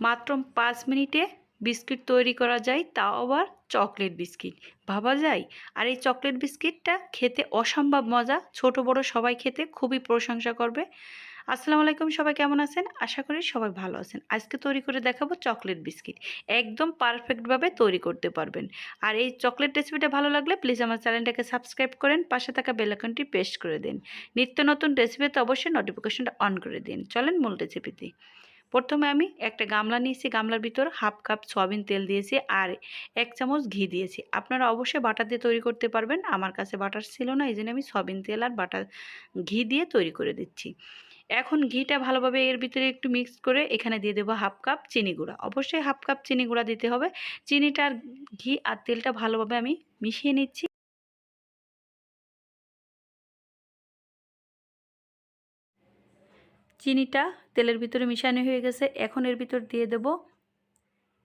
মাত্র পাঁচ মিনিটে বিস্কিট তৈরি করা যায়, তাও আবার চকলেট বিস্কিট। ভাবা যায়? আর এই চকলেট বিস্কিটটা খেতে অসম্ভব মজা। ছোট, বড় সবাই খেতে খুবই প্রশংসা করবে। আসসালামু আলাইকুম, সবাই কেমন আছেন? আশা করি সবাই ভালো আছেন। আজকে তৈরি করে দেখাবো চকলেট বিস্কিট। একদম পারফেক্টভাবে তৈরি করতে পারবেন। আর এই চকলেট রেসিপিটা ভালো লাগলে প্লিজ আমার চ্যানেলটাকে সাবস্ক্রাইব করেন, পাশে থাকা বেলাকনটি পেস্ট করে দিন। নিত্য নতুন রেসিপিতে অবশ্যই নোটিফিকেশনটা অন করে দিন। চলেন মূল রেসিপিতে প্রথমে আমি একটা গামলা নিয়েছি, গামলার ভিতর হাফ কাপ সয়াবিন তেল দিয়েছি আর এক চামচ ঘি দিয়েছি। আপনারা অবশ্যই বাটার দিয়ে তৈরি করতে পারবেন। আমার কাছে বাটার ছিল না, এই জন্য আমি সয়াবিন তেল আর বাটার ঘি দিয়ে তৈরি করে দিচ্ছি। এখন ঘিটা ভালোভাবে এর ভিতরে একটু মিক্স করে এখানে দিয়ে দেবো হাফ কাপ চিনি গুঁড়া। অবশ্যই হাফ কাপ চিনি গুঁড়া দিতে হবে। চিনিটা আর ঘি আর তেলটা ভালোভাবে আমি মিশিয়ে নিচ্ছি। চিনিটা তেলের ভিতরে মিশানো হয়ে গেছে। এখন এর ভিতর দিয়ে দেব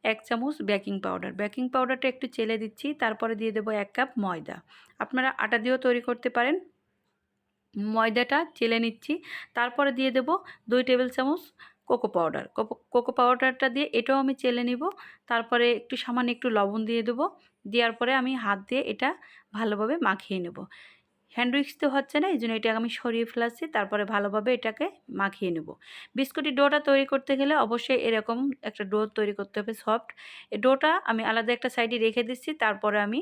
এক চামচ বেকিং পাউডার। বেকিং পাউডারটা একটু চেলে দিচ্ছি, তারপরে দিয়ে দেবো এক কাপ ময়দা। আপনারা আটা দিয়েও তৈরি করতে পারেন। ময়দাটা চেলে নিচ্ছি, তারপরে দিয়ে দেব দুই টেবিল চামচ কোকো পাউডার। কোকো পাউডারটা দিয়ে এটাও আমি চেলে নিব, তারপরে একটু সামান্য একটু লবণ দিয়ে দেবো। দেওয়ার পরে আমি হাত দিয়ে এটা ভালোভাবে মাখিয়ে নেব। হ্যান্ড তো হচ্ছে না এই জন্য এটা আমি সরিয়ে ফেলাচ্ছি তারপরে ভালোভাবে এটাকে মাখিয়ে নেব। বিস্কুটের ডোটা তৈরি করতে গেলে অবশ্যই এরকম একটা ডো তৈরি করতে হবে সফট। এই ডোটা আমি আলাদা একটা সাইডে রেখে দিচ্ছি, তারপরে আমি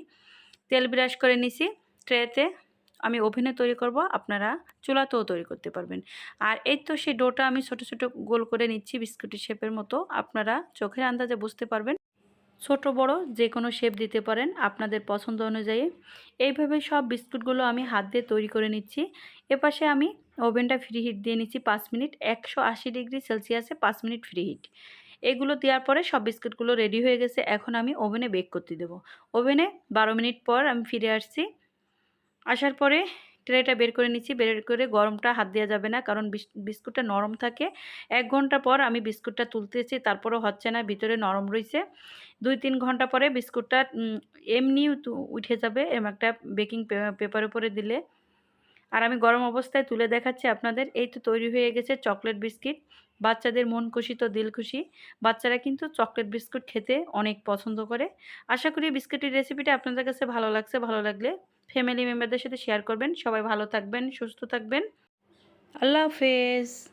তেল ব্রাশ করে নিছি, ট্রেতে আমি ওভেনে তৈরি করব, আপনারা চুলাতেও তৈরি করতে পারবেন। আর এই তো সেই ডোটা আমি ছোট ছোট গোল করে নিচ্ছি বিস্কুটের শেপের মতো, আপনারা চোখের আন্দাজে বুঝতে পারবেন। ছোট, বড় যে কোনো শেপ দিতে পারেন আপনাদের পছন্দ অনুযায়ী। এইভাবে সব বিস্কুটগুলো আমি হাত দিয়ে তৈরি করে নিচ্ছি। এপাশে আমি ওভেনটা ফ্রি হিট দিয়ে নিচ্ছি পাঁচ মিনিট, একশো আশি ডিগ্রি সেলসিয়াসে পাঁচ মিনিট ফ্রি হিট এগুলো দেওয়ার পরে সব বিস্কুটগুলো রেডি হয়ে গেছে, এখন আমি ওভেনে বেক করতে দেবো। ওভেনে বারো মিনিট পর আমি ফিরে আসছি। আসার পরে ট্রেটা বের করে নিচ্ছি, বের করে গরমটা হাত দেওয়া যাবে না, কারণ বিস্কুটটা নরম থাকে। এক ঘণ্টা পর আমি বিস্কুটটা তুলতেছি, তারপরও হচ্ছে না, ভিতরে নরম রয়েছে দুই তিন ঘণ্টা পরে বিস্কুটটা এমনি উঠে যাবে, এম একটা বেকিং পেপার উপরে দিলে। আর আমি গরম অবস্থায় তুলে দেখাচ্ছি আপনাদের। এই তো তৈরি হয়ে গেছে চকলেট বিস্কিট। বাচ্চাদের মন খুশি তো দিল খুশি। বাচ্চারা কিন্তু চকলেট বিস্কুট খেতে অনেক পছন্দ করে। আশা করি বিস্কুটের রেসিপিটা আপনাদের কাছে ভালো লাগছে, ভালো লাগলে ফ্যামিলি মেম্বারদের সাথে শেয়ার করবেন। সবাই ভালো থাকবেন, সুস্থ থাকবেন। আল্লাহ হাফেজ।